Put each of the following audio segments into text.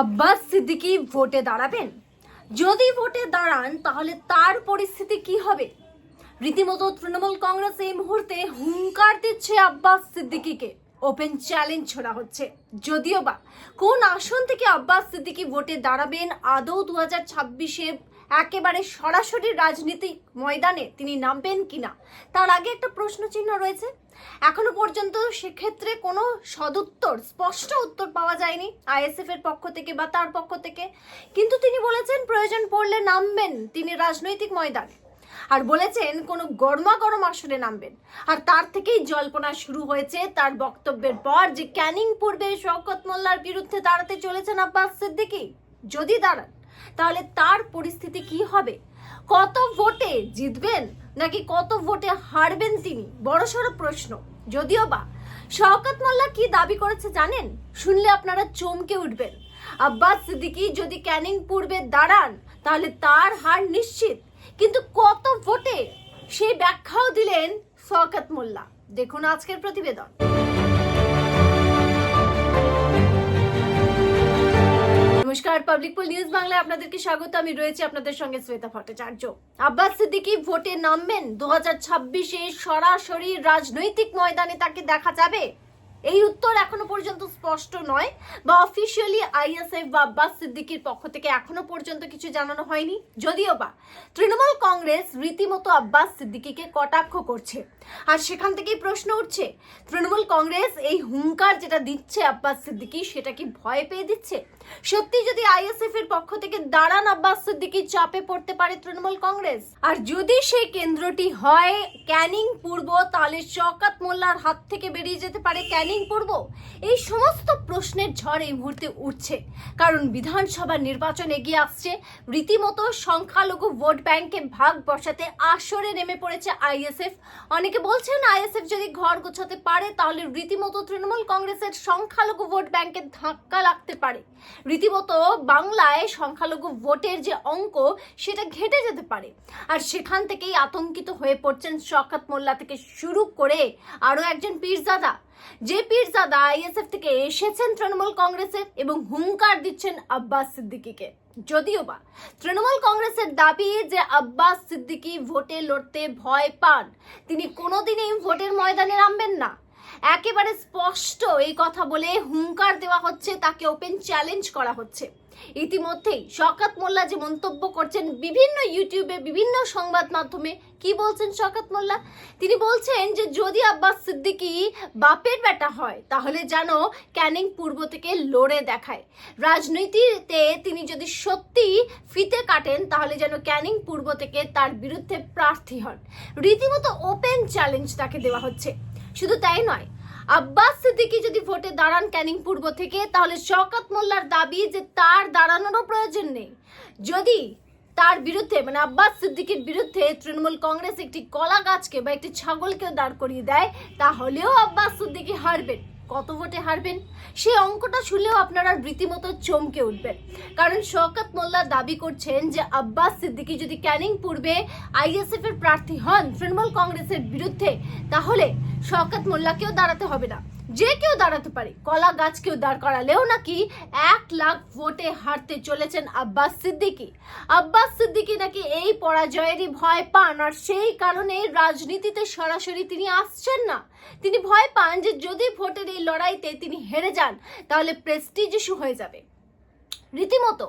আব্বাস সিদ্দিকি ভোটে দাঁড়াবেন? যদি ভোটে দাঁড়ান, তাহলে তার পরিস্থিতি কি হবে? রীতিমতো তৃণমূল কংগ্রেস এই মুহূর্তে হুঙ্কার দিচ্ছে আব্বাস সিদ্দিকিকে। ওপেন চ্যালেঞ্জ ছোড়া হচ্ছে। যদিও বা কোন আসন থেকে আব্বাস সিদ্দিকি ভোটে দাঁড়াবেন, আদৌ দু হাজার ছাব্বিশে একেবারে সরাসরি রাজনীতিক ময়দানে তিনি নামবেন কিনা? তার আগে একটা প্রশ্ন চিহ্ন রয়েছে। এখনও পর্যন্ত সেক্ষেত্রে কোনো সদুত্তর, স্পষ্ট উত্তর পাওয়া যায়নি আইএসএফ এর পক্ষ থেকে বা তার পক্ষ থেকে। কিন্তু তিনি বলেছেন প্রয়োজন পড়লে নামবেন তিনি রাজনৈতিক ময়দানে। আর বলেছেন কোনো গরমা গরম আসনে নামবেন। আর তার থেকেই জল্পনা শুরু হয়েছে তার বক্তব্যের পর যে ক্যানিং পূর্বে শওকত মোল্লার বিরুদ্ধে দাঁড়াতে চলেছেন আব্বাস সিদ্দিকী। যদি দাঁড়ান। তাহলে তার পরিস্থিতি কি হবে? কত ভোটে জিতবেন নাকি কত ভোটে হারবেন তিনি? বড়সড় প্রশ্ন। যদিও বা, শওকত মোল্লা কি দাবি করেছে জানেন? শুনলে আপনারা চমকে উঠবেন। আব্বাস সিদ্দিকী যদি ক্যানিং পূর্বে দাঁড়ান, তাহলে তার হার নিশ্চিত। কিন্তু কত ভোটে সেই ব্যাখ্যাও দিলেন শওকত মোল্লা। দেখুন আজকের প্রতিবেদন। নমস্কার পাবলিক পোল নিউজ বাংলায় আপনাদেরকে স্বাগত। আমি রয়েছি আপনাদের সঙ্গে শ্বেতা ভট্টাচার্য। আব্বাস সিদ্দিকি ভোটে নামবেন। দু হাজার ছাব্বিশে সরাসরি রাজনৈতিক ময়দানে তাকে দেখা যাবে। এই উত্তর এখনও পর্যন্ত স্পষ্ট নয় বা অফিসিয়ালি আইএসএফ বা আব্বাস সিদ্দিকীর পক্ষ থেকে এখনও পর্যন্ত কিছু জানানো হয়নি। যদিও বা তৃণমূল কংগ্রেস রীতিমতো আব্বাস সিদ্দিকিকে কটাক্ষ করছে। আর সেখান থেকেই প্রশ্ন উঠছে, তৃণমূল কংগ্রেস এই হুঙ্কার যেটা দিচ্ছে আব্বাস সিদ্দিকি, সেটা কি ভয় পেয়ে দিচ্ছে? সত্যি যদি আইএসএফ এর পক্ষ থেকে দাঁড়ান আব্বাস সিদ্দিকী, চাপে পড়তে পারে তৃণমূল কংগ্রেস? আর যদি সেই কেন্দ্রটি হয় ক্যানিং পূর্ব তাহলে শওকত মোল্লার হাত থেকে বেরিয়ে যেতে পারে ক্যানিং। পূর্ব এই সমস্ত প্রশ্নের ঝড় এই মুহূর্তে উঠছে। কারণ বিধানসভা নির্বাচন এগিয়ে আসছে। রীতিমতো সংখ্যালঘু ভোট ব্যাংকে ভাগ বসাতে আসরে নেমে পড়েছে আইএসএফ। অনেকে বলছেন আইএসএফ যদি ঘর গোছাতে পারে, তাহলে রীতিমতো তৃণমূল কংগ্রেসের সংখ্যালঘু ভোট ব্যাংকে ধাক্কা লাগতে পারে। রীতিমতো বাংলায় সংখ্যালঘু ভোটের যে অঙ্ক, সেটা ঘেটে যেতে পারে। আর সেখান থেকেই আতঙ্কিত হয়ে পড়ছেন শওকত মোল্লা থেকে শুরু করে আরও একজন পীরজাদা। যে পীরজাদা আইএসএফ থেকে এসেছেন তৃণমূল কংগ্রেসের এবং হুঙ্কার দিচ্ছেন আব্বাস সিদ্দিকিকে। যদিও বা তৃণমূল কংগ্রেসের দাবি যে আব্বাস সিদ্দিকি ভোটে লড়তে ভয় পান, তিনি কোনোদিনই ভোটের ময়দানে নামবেন না। একেবারে স্পষ্ট এই কথা বলে হুঙ্কার দেওয়া হচ্ছে, তাকে ওপেন চ্যালেঞ্জ করা হচ্ছে। ইতিমধ্যেই শওকত মোল্লা যে মন্তব্য করছেন বিভিন্ন ইউটিউবে, বিভিন্ন সংবাদ মাধ্যমে, কি বলছেন শওকত মোল্লা? তিনি বলছেন যে, যদি আব্বাস সিদ্দিকী বাপের বেটা হয়, তাহলে যেন ক্যানিং পূর্ব থেকে লড়ে দেখায়। রাজনীতিতে তিনি যদি সত্যি ফিতে কাটেন, তাহলে যেন ক্যানিং পূর্ব থেকে তার বিরুদ্ধে প্রার্থী হন। রীতিমতো ওপেন চ্যালেঞ্জ তাকে দেওয়া হচ্ছে। শুধু তাই নয়, আব্বাস সিদ্দিকি যদি ভোটে দাঁড়ান ক্যানিং পূর্ব থেকে, তাহলে শওকত মোল্লার দাবি যে তার দাঁড়ানোরও প্রয়োজন নেই। যদি তার বিরুদ্ধে মানে আব্বাস সিদ্দিকির বিরুদ্ধে তৃণমূল কংগ্রেস একটি কলা গাছকে বা একটি ছাগলকেও দাঁড় করিয়ে দেয়, তাহলেও আব্বাস সিদ্দিকি হারবেন। কত ভোটে হারবেন? সেই অঙ্কটা শুনলেও আপনারা রীতিমতো চমকে উঠবেন কারণ শওকত মোল্লা দাবি করছেন যে আব্বাস সিদ্দিকী যদি ক্যানিং পূর্বে আইএসএফ এর প্রার্থী হন, তৃণমূল কংগ্রেসের বিরুদ্ধে, তাহলে শওকত মোল্লাকেও দাঁড়াতে হবে না। যে কেউ দাঁড়াতে পারে। কলা গাছকেও দাঁড় করালেও নাকি এক লাখ ভোটে হারতে চলেছেন আব্বাস সিদ্দিকি। আব্বাস সিদ্দিকি নাকি এই পরাজয়েরই ভয় পান, আর সেই কারণে রাজনীতিতে সরাসরি তিনি আসছেন না। তিনি ভয় পান যে যদি ভোটের এই লড়াইতে তিনি হেরে যান, তাহলে প্রেস্টিজ ইস্যু হয়ে যাবে। রীতিমতো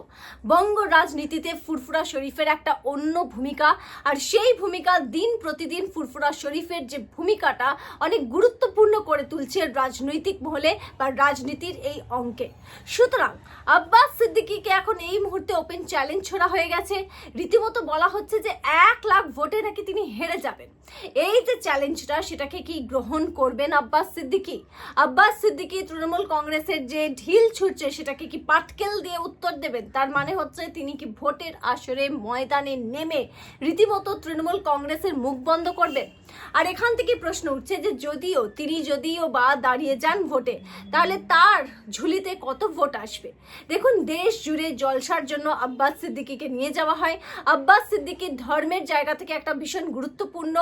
বঙ্গ রাজনীতিতে ফুরফুরা শরীফের একটা অন্য ভূমিকা, আর সেই ভূমিকা দিন প্রতিদিন ফুরফুরা শরীফের যে ভূমিকাটা অনেক গুরুত্বপূর্ণ করে তুলছে রাজনৈতিক মহলে বা রাজনীতির এই অঙ্কে। সুতরাং আব্বাস এখন এই মুহূর্তে ওপেন চ্যালেঞ্জ ছোড়া হয়ে গেছে। রীতিমতো বলা হচ্ছে যে এক লাখ ভোটে নাকি তিনি হেরে যাবেন। এই যে চ্যালেঞ্জটা সেটাকে কি গ্রহণ করবেন আব্বাস সিদ্দিকী? আব্বাস সিদ্দিকী তৃণমূল কংগ্রেসের যে ঢিল ছুটছে সেটাকে কি পাটকেল দিয়ে উত্তর দেবেন? তার মানে হচ্ছে তিনি কি ভোটের আসরে ময়দানে নেমে রীতিমতো তৃণমূল কংগ্রেসের মুখ বন্ধ করবেন? আর এখান থেকে প্রশ্ন উঠছে যে যদিও, তিনি যদিও বা দাঁড়িয়ে যান ভোটে, তাহলে তার ঝুলিতে কত ভোট আসবে? দেখুন, দেশ জুড়ে জলসার জন্য আব্বাস সিদ্দিকিকে নিয়ে যাওয়া হয়। আব্বাস সিদ্দিকির ধর্মের জায়গা থেকে একটা ভীষণ গুরুত্বপূর্ণ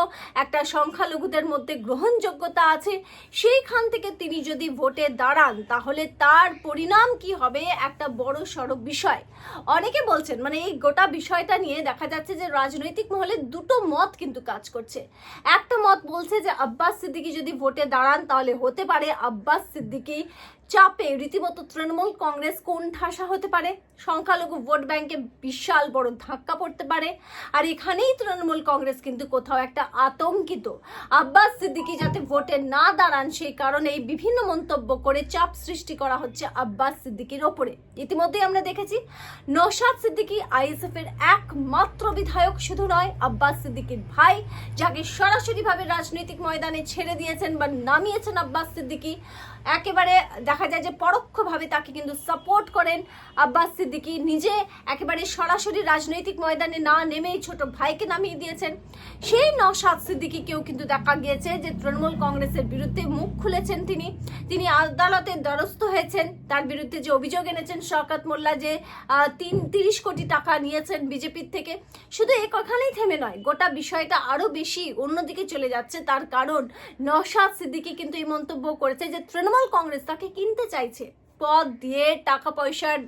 একটা সংখ্যালঘুদের মধ্যে গ্রহণযোগ্যতা আছে। সেইখান থেকে তিনি যদি ভোটে দাঁড়ান, তাহলে তার পরিণাম কি হবে একটা বড় সড়ক বিষয়। অনেকে বলছেন মানে এই গোটা বিষয়টা নিয়ে দেখা যাচ্ছে যে রাজনৈতিক মহলে দুটো মত কিন্তু কাজ করছে। একটা মত বলছে যে আব্বাস সিদ্দিকি যদি ভোটে দাঁড়ান, তাহলে হতে পারে আব্বাস সিদ্দিকি চাপে রীতিমতো তৃণমূল কংগ্রেস কোন ঠাসা হতে পারে? সংখ্যালঘু ভোট ব্যাংকে বিশাল বড় ধাক্কা পড়তে পারে। আর এখানেই তৃণমূল কংগ্রেস কিন্তু কোথাও একটা আতঙ্কিত। আব্বাস সিদ্দিকি যাতে ভোটে না দাঁড়ান, সেই কারণেই বিভিন্ন মন্তব্য করে চাপ সৃষ্টি করা হচ্ছে আব্বাস সিদ্দিকির ওপরে। ইতিমধ্যেই আমরা দেখেছি নৌশাদ সিদ্দিকি আইএসএফ এর একমাত্র বিধায়ক শুধু নয়, আব্বাস সিদ্দিকির ভাই, যাকে সরাসরিভাবে রাজনৈতিক ময়দানে ছেড়ে দিয়েছেন বা নামিয়েছেন আব্বাস সিদ্দিকি। একেবারে দেখা যায় যে পরোক্ষভাবে তাকে কিন্তু সাপোর্ট করেন আব্বাস সিদ্দিকি। নিজে একেবারে সরাসরি রাজনৈতিক ময়দানে না নেমেই ছোট ভাইকে নামিয়ে দিয়েছেন। সেই নওশাদ সিদ্দিকিকেও কিন্তু দেখা গিয়েছে যে তৃণমূল কংগ্রেসের বিরুদ্ধে মুখ খুলেছেন তিনি। তিনি আদালতের দ্বারস্থ হয়েছেন। তার বিরুদ্ধে যে অভিযোগ এনেছেন শওকত মোল্লা যে তিন তিরিশ কোটি টাকা নিয়েছেন বিজেপির থেকে, শুধু এ কথানেই থেমে নয়, গোটা বিষয়টা আরও বেশি অন্যদিকে চলে যাচ্ছে। তার কারণ নওশাদ সিদ্দিকি কিন্তু এই মন্তব্য করেছে যে তৃণমূল কংগ্রেস তাকে কিনতে চাইছে। পদ দিয়ে টাকা পয়সার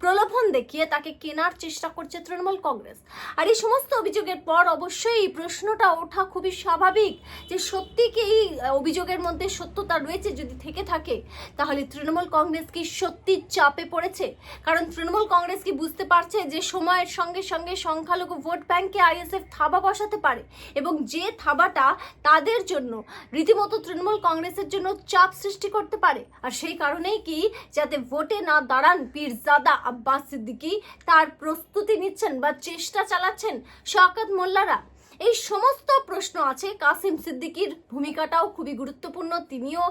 প্রলোভন দেখিয়ে তাকে কেনার চেষ্টা করছে তৃণমূল কংগ্রেস। আর এই সমস্ত অভিযোগের পর অবশ্যই এই প্রশ্নটা ওঠা খুবই স্বাভাবিক যে সত্যি কি এই অভিযোগের মধ্যে সত্যতা রয়েছে যদি থেকে থাকে, তাহলে তৃণমূল কংগ্রেস কি সত্যি চাপে পড়েছে? কারণ তৃণমূল কংগ্রেস কি বুঝতে পারছে যে সময়ের সঙ্গে সঙ্গে সংখ্যালঘু ভোট ব্যাংকে আইএসএফ থাবা বসাতে পারে এবং যে থাবাটা তাদের জন্য, রীতিমতো তৃণমূল কংগ্রেসের জন্য চাপ সৃষ্টি করতে পারে? আর সেই কারণেই কি যাতে ভোটে না দাঁড়ান পীরজাদা আব্বাস সিদ্দিকি। তার প্রস্তুতি নিচ্ছেন বা চেষ্টা চালাচ্ছেন শওকত মোল্লারা। এই সমস্ত প্রশ্ন আছে। কাসিম সিদ্দিকির ভূমিকাটাও খুবই গুরুত্বপূর্ণ। তিনিও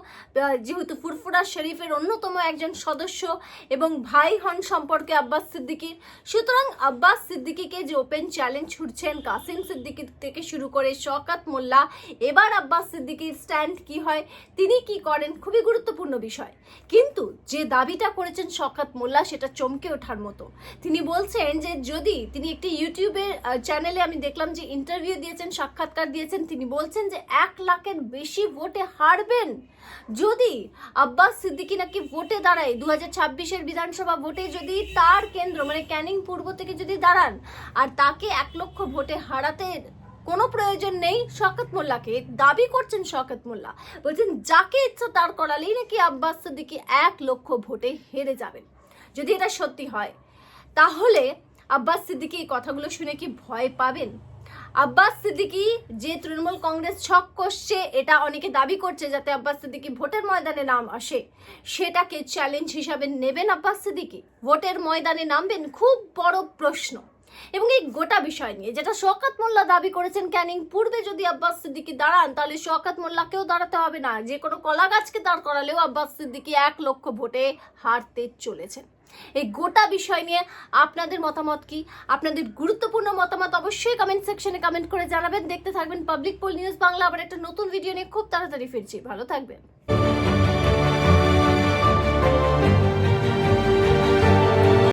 যেহেতু ফুরফুরা শরীফের অন্যতম একজন সদস্য এবং ভাই হন সম্পর্কে আব্বাস সিদ্দিকির সুতরাং আব্বাস সিদ্দিকিকে যে ওপেন চ্যালেঞ্জ ছুটছেন কাসিম সিদ্দিকির থেকে শুরু করে শওকত মোল্লা, এবার আব্বাস সিদ্দিকির স্ট্যান্ড কি হয়, তিনি কি করেন, খুবই গুরুত্বপূর্ণ বিষয়। কিন্তু যে দাবিটা করেছেন শওকত মোল্লা, সেটা চমকে ওঠার মতো। তিনি বলছেন যে যদি তিনি একটি ইউটিউবের চ্যানেলে আমি দেখলাম যে ইন্টারভিউ দিয়েছেন, সাক্ষাৎকার দিয়েছেন, তিনি বলছেন যে এক লাখের বেশি ভোটে হারবেন যদি আব্বাস সিদ্দিকি নাকি ভোটে দাঁড়ায়। দু হাজার ছাব্বিশের বিধানসভা ভোটে যদি তার কেন্দ্র মানে ক্যানিং পূর্ব থেকে যদি দাঁড়ান, আর তাকে এক লক্ষ ভোটে হারাতে কোনো প্রয়োজন নেই, শওকত মোল্লাকে। দাবি করছেন শওকত মোল্লা। বলছেন, যাকে ইচ্ছা তার করালেই নাকি আব্বাস সিদ্দিকি এক লক্ষ ভোটে হেরে যাবেন। যদি এটা সত্যি হয়, তাহলে আব্বাস সিদ্দিকি এই কথাগুলো শুনে কি ভয় পাবেন? আব্বাস সিদ্দিকি, যে তৃণমূল কংগ্রেস ছক কষছে, এটা অনেকে দাবি করছে যাতে আব্বাস সিদ্দিকি ভোটের ময়দানে নাম আসে। সেটাকে চ্যালেঞ্জ হিসাবে নেবেন আব্বাস সিদ্দিকি। ভোটের ময়দানে নামবেন খুব বড় প্রশ্ন। এবং এই গোটা বিষয় নিয়ে, যেটা শওকত মোল্লা দাবি করেছেন ক্যানিং পূর্বে যদি আব্বাস সিদ্দিকি দাঁড়ান, তাহলে শওকত মোল্লাকেও দাঁড়াতে হবে না। যে কোনো কলা গাছকে দাঁড় করালেও আব্বাস সিদ্দিকি এক লক্ষ ভোটে হারতে চলেছেন। এই গোটা বিষয় নিয়ে আপনাদের মতামত কি? আপনাদের গুরুত্বপূর্ণ মতামত অবশ্যই কমেন্ট সেকশনে কমেন্ট করে জানাবেন। দেখতে থাকবেন পাবলিক পোল নিউজ বাংলা আবার একটা নতুন ভিডিও নিয়ে খুব তাড়াতাড়ি ফিরছি। ভালো থাকবেন।